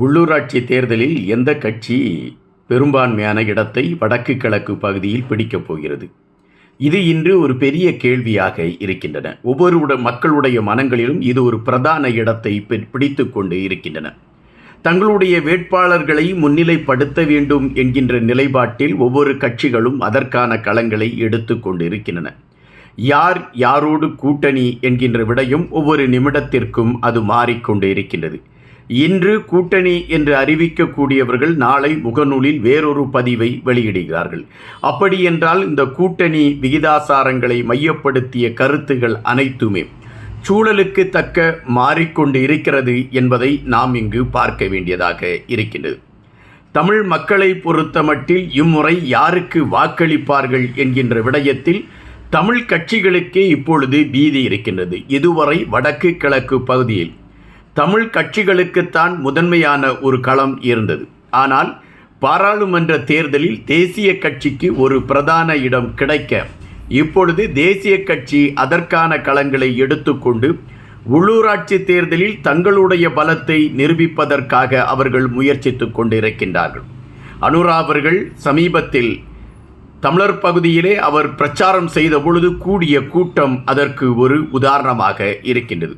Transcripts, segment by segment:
உள்ளூராட்சி தேர்தலில் எந்த கட்சி பெரும்பான்மையான இடத்தை வடக்கு கிழக்கு பகுதியில் பிடிக்கப் போகிறது? இது இன்று ஒரு பெரிய கேள்வியாக இருக்கின்றன. ஒவ்வொரு மக்களுடைய மனங்களிலும் இது ஒரு பிரதான இடத்தை பி- பிடித்து கொண்டு இருக்கின்றன. தங்களுடைய வேட்பாளர்களை முன்னிலைப்படுத்த வேண்டும் என்கின்ற நிலைப்பாட்டில் ஒவ்வொரு கட்சிகளும் அதற்கான களங்களை எடுத்து கொண்டு இருக்கின்றன யார் யாரோடு கூட்டணி என்கின்ற விடையும் ஒவ்வொரு நிமிடத்திற்கும் அது மாறிக்கொண்டு இருக்கின்றது. இன்று கூட்டணி என்று அறிவிக்கக்கூடியவர்கள் நாளை முகநூலில் வேறொரு பதிவை வெளியிடுகிறார்கள். அப்படி என்றால் இந்த கூட்டணி விகிதாசாரங்களை மையப்படுத்திய கருத்துகள் அனைத்துமே சூழலுக்கு தக்க மாறிக்கொண்டு இருக்கிறது என்பதை நாம் இங்கு பார்க்க வேண்டியதாக இருக்கின்றது. தமிழ் மக்களை பொறுத்தமட்டில் இம்முறை யாருக்கு வாக்களிப்பார்கள் என்கின்ற விடயத்தில் தமிழ் கட்சிகளுக்கே இப்பொழுது பீதி இருக்கின்றது. இதுவரை வடக்கு கிழக்கு பகுதியில் தமிழ் கட்சிகளுக்குத்தான் முதன்மையான ஒரு களம் இருந்தது. ஆனால் பாராளுமன்ற தேர்தலில் தேசிய கட்சிக்கு ஒரு பிரதான இடம் கிடைக்க இப்பொழுது தேசிய கட்சி அதற்கான களங்களை எடுத்துக்கொண்டு உள்ளூராட்சி தேர்தலில் தங்களுடைய பலத்தை நிரூபிப்பதற்காக அவர்கள் முயற்சித்துக் கொண்டிருக்கின்றார்கள். அனுரா அவர்கள் சமீபத்தில் தமிழர் பகுதியிலே அவர் பிரச்சாரம் செய்த பொழுது கூடிய கூட்டம் அதற்கு ஒரு உதாரணமாக இருக்கின்றது.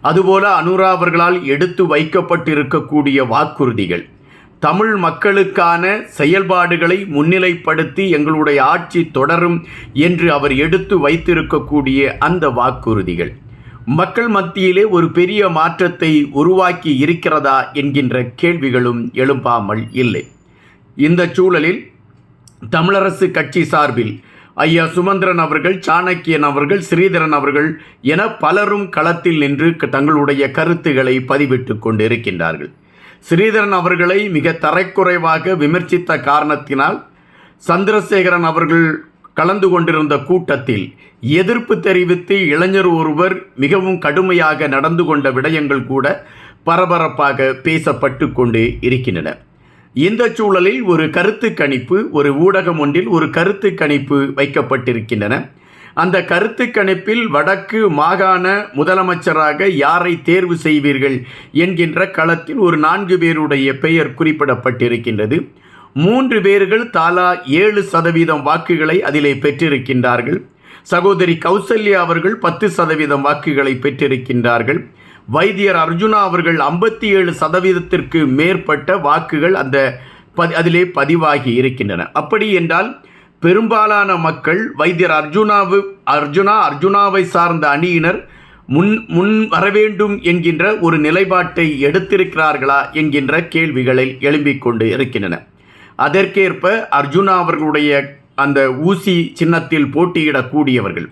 அதுபோல அனுரா அவர்களால் எடுத்து வைக்கப்பட்டிருக்கக்கூடிய வாக்குறுதிகள். தமிழ் மக்களுக்கான செயல்பாடுகளை முன்னிலைப்படுத்தி எங்களுடைய ஆட்சி தொடரும் என்று அவர் எடுத்து வைத்திருக்கக்கூடிய அந்த வாக்குறுதிகள். மக்கள் மத்தியிலே ஒரு பெரிய மாற்றத்தை உருவாக்கி இருக்கிறதா என்கின்ற கேள்விகளும் எழும்பாமல் இல்லை. இந்த சூழலில் தமிழரசு கட்சி சார்பில் ஐயா சுமந்திரன் அவர்கள் சாணக்கியன் அவர்கள் ஸ்ரீதரன் அவர்கள் என பலரும் களத்தில் நின்று தங்களுடைய கருத்துக்களை பதிவிட்டு கொண்டிருக்கின்றார்கள். ஸ்ரீதரன் அவர்களை மிக தரைக்குறைவாக விமர்சித்த காரணத்தினால் சந்திரசேகரன் அவர்கள் கலந்து கொண்டிருந்த கூட்டத்தில் எதிர்ப்பு தெரிவித்து இளைஞர் ஒருவர் மிகவும் கடுமையாக நடந்து கொண்ட விடயங்கள் கூட பரபரப்பாக பேசப்பட்டு கொண்டு இருக்கின்றன. இந்த சூழலில் ஒரு கருத்து கணிப்பு ஒரு ஊடகம் ஒன்றில் ஒரு கருத்து கணிப்பு வைக்கப்பட்டிருக்கின்றன. அந்த கருத்து கணிப்பில் வடக்கு மாகாண முதலமைச்சராக யாரை தேர்வு செய்வீர்கள் என்கின்ற களத்தில் ஒரு நான்கு பேருடைய பெயர் குறிப்பிடப்பட்டிருக்கின்றது. மூன்று பேர்கள் தாலா ஏழு சதவீதம் வாக்குகளை அதிலே பெற்றிருக்கின்றார்கள். சகோதரி கௌசல்யா அவர்கள் பத்து சதவீதம் வாக்குகளை பெற்றிருக்கின்றார்கள். வைத்தியர் அர்ஜுனா அவர்கள் ஐம்பத்தி ஏழு சதவீதத்திற்கு மேற்பட்ட வாக்குகள் அந்த பதி அதிலே பதிவாகி இருக்கின்றன. அப்படி என்றால் பெரும்பாலான மக்கள் வைத்தியர் அர்ஜுனாவு அர்ஜுனா அர்ஜுனாவை சார்ந்த அணியினர் முன் முன் வர வேண்டும் என்கின்ற ஒரு நிலைப்பாட்டை எடுத்திருக்கிறார்களா என்கின்ற கேள்விகளை எழும்பிக் கொண்டு இருக்கின்றன. அதற்கேற்ப அர்ஜுனா அவர்களுடைய அந்த ஊசி சின்னத்தில் போட்டியிடக்கூடியவர்கள்.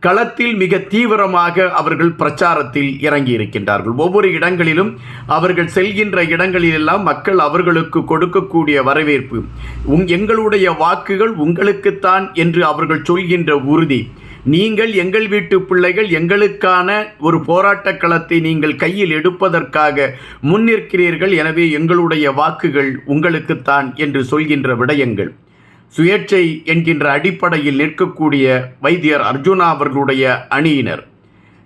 களத்தில் மிக தீவிரமாக அவர்கள் பிரச்சாரத்தில் இறங்கி இருக்கின்றார்கள் ஒவ்வொரு இடங்களிலும் அவர்கள் செல்கின்ற இடங்களிலெல்லாம் மக்கள் அவர்களுக்கு கொடுக்கக்கூடிய வரவேற்பு. உங் எங்களுடைய வாக்குகள் உங்களுக்குத்தான் என்று அவர்கள் சொல்கின்ற உறுதி. நீங்கள் எங்கள் வீட்டு பிள்ளைகள் எங்களுக்கான ஒரு போராட்டக் களத்தை நீங்கள் கையில் எடுப்பதற்காக முன்னிற்கிறீர்கள். எனவே எங்களுடைய வாக்குகள் உங்களுக்குத்தான் என்று சொல்கின்ற விடயங்கள். சுயேட்சை என்கின்ற அடிப்படையில் நிற்கக்கூடிய வைத்தியர் அர்ஜுனா அவர்களுடைய அணியினர்.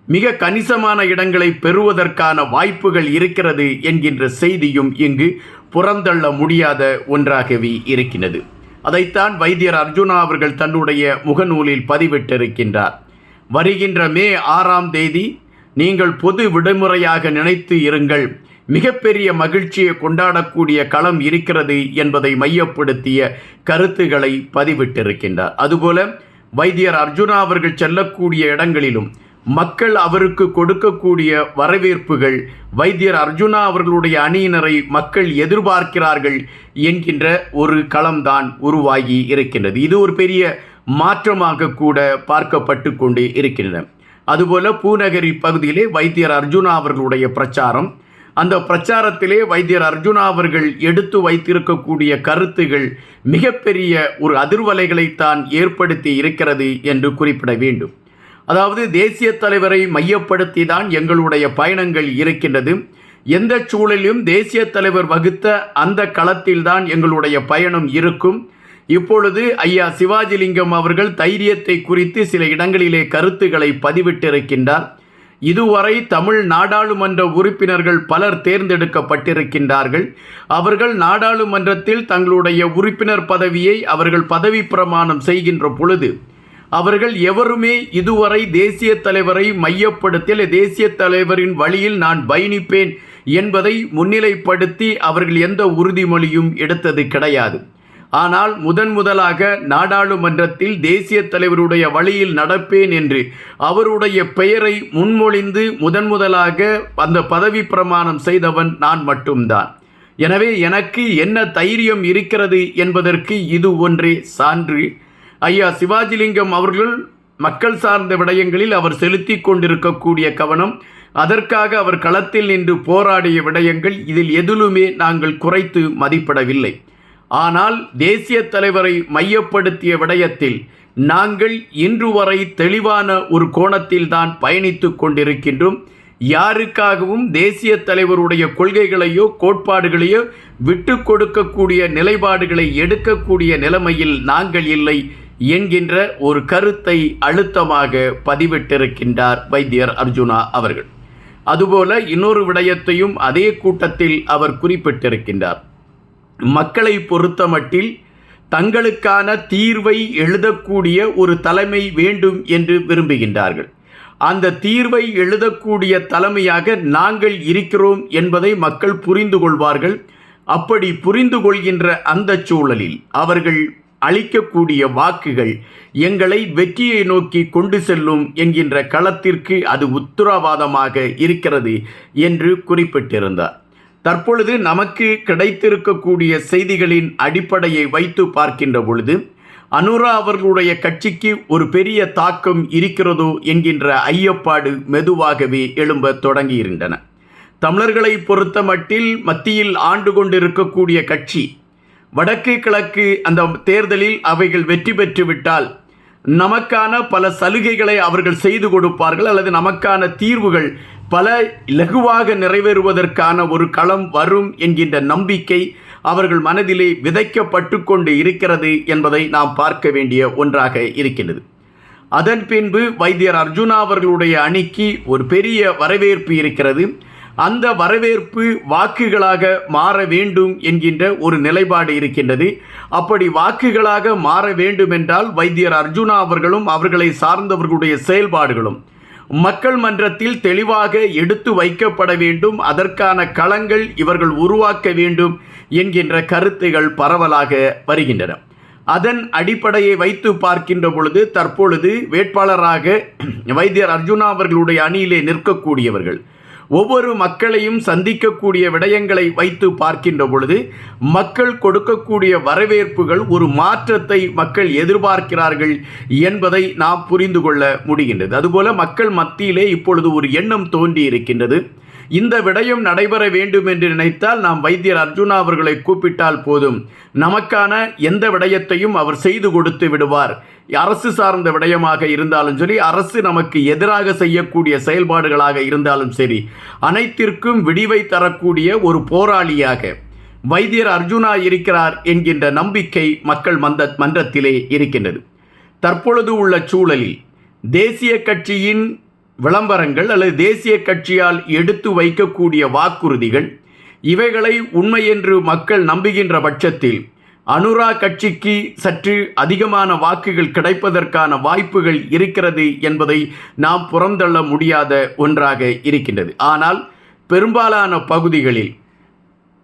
மிக கணிசமான இடங்களை பெறுவதற்கான வாய்ப்புகள் இருக்கிறது என்கின்ற செய்தியும் இங்கு புறந்தள்ள முடியாத ஒன்றாகவே இருக்கிறது அதைத்தான் வைத்தியர் அர்ஜுனா அவர்கள் தன்னுடைய முகநூலில் பதிவிட்டிருக்கின்றார். வருகின்ற மே ஆறாம் தேதி நீங்கள் பொது விடுமுறையாக நினைத்து இருங்கள். மிகப்பெரிய மகிழ்ச்சியை கொண்டாடக்கூடிய களம் இருக்கிறது என்பதை மையப்படுத்திய கருத்துக்களை பதிவிட்டிருக்கின்றார். அதுபோல வைத்தியர் அர்ஜுனா அவர்கள் செல்லக்கூடிய இடங்களிலும் மக்கள் அவருக்கு கொடுக்கக்கூடிய வரவேற்புகள் வைத்தியர் அர்ஜுனா அவர்களுடைய அணியினரை மக்கள் எதிர்பார்க்கிறார்கள் என்கின்ற ஒரு களம்தான் உருவாகி இருக்கின்றது. இது ஒரு பெரிய மாற்றமாக கூட பார்க்கப்பட்டு கொண்டு இருக்கின்றன. அதுபோல பூநகரி பகுதியிலே வைத்தியர் அர்ஜுனா அவர்களுடைய பிரச்சாரம் அந்த பிரச்சாரத்திலே வைத்தியர் அர்ஜுனா அவர்கள் எடுத்து வைத்திருக்கக்கூடிய கருத்துகள் மிகப்பெரிய ஒரு அதிர்வலைகளைத்தான் ஏற்படுத்தி இருக்கிறது என்று குறிப்பிட வேண்டும். அதாவது தேசிய தலைவரை மையப்படுத்தி தான் எங்களுடைய பயணங்கள் இருக்கின்றது. எந்த சூழலிலும் தேசிய தலைவர் வகுத்த அந்த களத்தில்தான் எங்களுடைய பயணம் இருக்கும். இப்பொழுது ஐயா சிவாஜிலிங்கம் அவர்கள் தைரியத்தை குறித்து சில இடங்களிலே கருத்துக்களை பதிவிட்டிருக்கின்றார். இதுவரை தமிழ் நாடாளுமன்ற உறுப்பினர்கள் பலர் தேர்ந்தெடுக்கப்பட்டிருக்கின்றார்கள். அவர்கள் நாடாளுமன்றத்தில் தங்களுடைய உறுப்பினர் பதவியை அவர்கள் பதவி பிரமாணம் செய்கின்ற பொழுது அவர்கள் எவருமே இதுவரை தேசிய தலைவரை மையப்படுத்தி தேசிய தலைவரின் வழியில் நான் பயணிப்பேன் என்பதை முன்னிலைப்படுத்தி அவர்கள் எந்த உறுதிமொழியும் எடுத்தது கிடையாது. ஆனால் முதன் முதலாக நாடாளுமன்றத்தில் தேசிய தலைவருடைய வழியில் நடப்பேன் என்று அவருடைய பெயரை முன்மொழிந்து முதன் முதலாக அந்த பதவி பிரமாணம் செய்தவன் நான் மட்டும்தான். எனவே எனக்கு என்ன தைரியம் இருக்கிறது என்பதற்கு இது ஒன்றே சான்று. ஐயா சிவாஜிலிங்கம் அவர்கள் மக்கள் சார்ந்த விடயங்களில் அவர் செலுத்தி கொண்டிருக்கக்கூடிய கவனம் அதற்காக அவர் களத்தில் நின்று போராடிய விடயங்கள் இதில் எதிலுமே நாங்கள் குறைத்து மதிப்பிடவில்லை. ஆனால் தேசிய தலைவரை மையப்படுத்திய விடயத்தில் நாங்கள் இன்று வரை தெளிவான ஒரு கோணத்தில் தான் பயணித்து கொண்டிருக்கின்றோம். யாருக்காகவும் தேசிய தலைவருடைய கொள்கைகளையோ கோட்பாடுகளையோ விட்டு கொடுக்கக்கூடிய நிலைப்பாடுகளை எடுக்கக்கூடிய நிலைமையில் நாங்கள் இல்லை என்கின்ற ஒரு கருத்தை அழுத்தமாக பதிவிட்டிருக்கின்றார் வைத்தியர் அர்ஜுனா அவர்கள். அதுபோல இன்னொரு விடயத்தையும் அதே கூட்டத்தில் அவர் குறிப்பிட்டிருக்கின்றார். மக்களை பொறுத்தமட்டில் தங்களுக்கான தீர்வை எழுதக்கூடிய ஒரு தலைமை வேண்டும் என்று விரும்புகின்றார்கள். அந்த தீர்வை எழுதக்கூடிய தலைமையாக நாங்கள் இருக்கிறோம் என்பதை மக்கள் புரிந்து கொள்வார்கள். அப்படி புரிந்து கொள்கின்ற அந்த சூழலில் அவர்கள் அளிக்கக்கூடிய வாக்குகள் எங்களை வெற்றியை நோக்கி கொண்டு செல்லும் என்கின்ற களத்திற்கு அது உத்தரவாதமாக இருக்கிறது என்று குறிப்பிட்டிருந்தார். தற்பொழுது நமக்கு கிடைத்திருக்கக்கூடிய செய்திகளின் அடிப்படையை வைத்து பார்க்கின்ற பொழுது அனுரா அவர்களுடைய கட்சிக்கு ஒரு பெரிய தாக்கம் இருக்கிறதோ என்கின்ற ஐயப்பாடு மெதுவாகவே எழும்ப தொடங்கியிருந்தன. தமிழர்களை பொறுத்த மட்டில் மத்தியில் ஆண்டு கொண்டிருக்கக்கூடிய கட்சி வடக்கு கிழக்கு அந்த தேர்தலில் அவைகள் வெற்றி பெற்றுவிட்டால் நமக்கான பல சலுகைகளை அவர்கள் செய்து கொடுப்பார்கள் அல்லது நமக்கான தீர்வுகள் பல இலகுவாக நிறைவேறுவதற்கான ஒரு களம் வரும் என்கின்ற நம்பிக்கை அவர்கள் மனதிலே விதைக்கப்பட்டு கொண்டு இருக்கிறது என்பதை நாம் பார்க்க வேண்டிய ஒன்றாக இருக்கின்றது. அதன் பின்பு வைத்தியர் அர்ஜுனா அவர்களுடைய அணிக்கு ஒரு பெரிய வரவேற்பு இருக்கிறது. அந்த வரவேற்பு வாக்குகளாக மாற வேண்டும் என்கின்ற ஒரு நிலைப்பாடு இருக்கின்றது. அப்படி வாக்குகளாக மாற வேண்டுமென்றால் வைத்தியர் அர்ஜுனா அவர்களும் அவர்களை சார்ந்தவர்களுடைய செயல்பாடுகளும் மக்கள் மன்றத்தில் தெளிவாக எடுத்து வைக்கப்பட வேண்டும். அதற்கான களங்கள் இவர்கள் உருவாக்க வேண்டும் என்கின்ற கருத்துகள் பரவலாக வருகின்றன. அதன் அடிப்படையை வைத்து பார்க்கின்ற பொழுது தற்பொழுது வேட்பாளராக வைத்தியர் அர்ஜுனா அவர்களுடைய அணியிலே நிற்கக்கூடியவர்கள் ஒவ்வொரு மக்களையும் சந்திக்கக்கூடிய விடயங்களை வைத்து பார்க்கின்ற பொழுது மக்கள் கொடுக்கக்கூடிய வரவேற்புகள் ஒரு மாற்றத்தை மக்கள் எதிர்பார்க்கிறார்கள் என்பதை நாம் புரிந்து கொள்ள முடிகின்றது. அதுபோல மக்கள் மத்தியிலே இப்பொழுது ஒரு எண்ணம் தோன்றி இருக்கின்றது. இந்த விடயம் நடைபெற வேண்டும் என்று நினைத்தால் நாம் வைத்தியர் அர்ஜுனா அவர்களை கூப்பிட்டால் போதும். நமக்கான எந்த விடயத்தையும் அவர் செய்து கொடுத்து விடுவார். அரசு சார்ந்த விடயமாக இருந்தாலும் சரி அரசு நமக்கு எதிராக செய்யக்கூடிய செயல்பாடுகளாக இருந்தாலும் சரி அனைத்திற்கும் விடிவை தரக்கூடிய ஒரு போராளியாக வைத்தியர் அர்ஜுனா இருக்கிறார் என்கின்ற நம்பிக்கை மக்கள் மந்த மன்றத்திலே இருக்கின்றது. தற்பொழுது உள்ள சூழலில் தேசிய கட்சியின் விளம்பரங்கள் அல்லது தேசிய கட்சியால் எடுத்து வைக்கக்கூடிய வாக்குறுதிகள் இவைகளை உண்மை என்று மக்கள் நம்புகின்ற பட்சத்தில் அனுரா கட்சிக்கு சற்று அதிகமான வாக்குகள் கிடைப்பதற்கான வாய்ப்புகள் இருக்கிறது என்பதை நாம் புறந்தள்ள முடியாத ஒன்றாக இருக்கின்றது. ஆனால் பெரும்பாலான பகுதிகளில்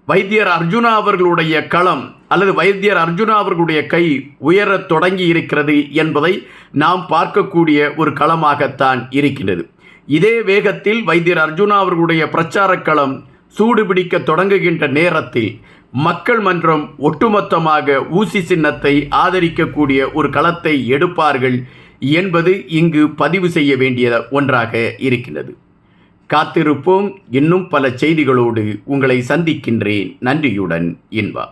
வைத்தியர் அர்ஜுனா அவர்களுடைய களம் அல்லது வைத்தியர் அர்ஜுனா அவர்களுடைய கை உயரத் தொடங்கி இருக்கிறது என்பதை நாம் பார்க்கக்கூடிய ஒரு களமாகத்தான் இருக்கின்றது. இதே வேகத்தில் வைத்தியர் அர்ஜுனா அவர்களுடைய பிரச்சார களம் சூடுபிடிக்க தொடங்குகின்ற நேரத்தில் மக்கள் மன்றம் ஒட்டுமொத்தமாக ஊசி சின்னத்தை ஆதரிக்கக்கூடிய ஒரு களத்தை எடுப்பார்கள் என்பது இங்கு பதிவு செய்ய வேண்டிய ஒன்றாக இருக்கின்றது. காத்திருப்போம். இன்னும் பல செய்திகளோடு உங்களை சந்திக்கின்றேன். நன்றியுடன் இன்பா.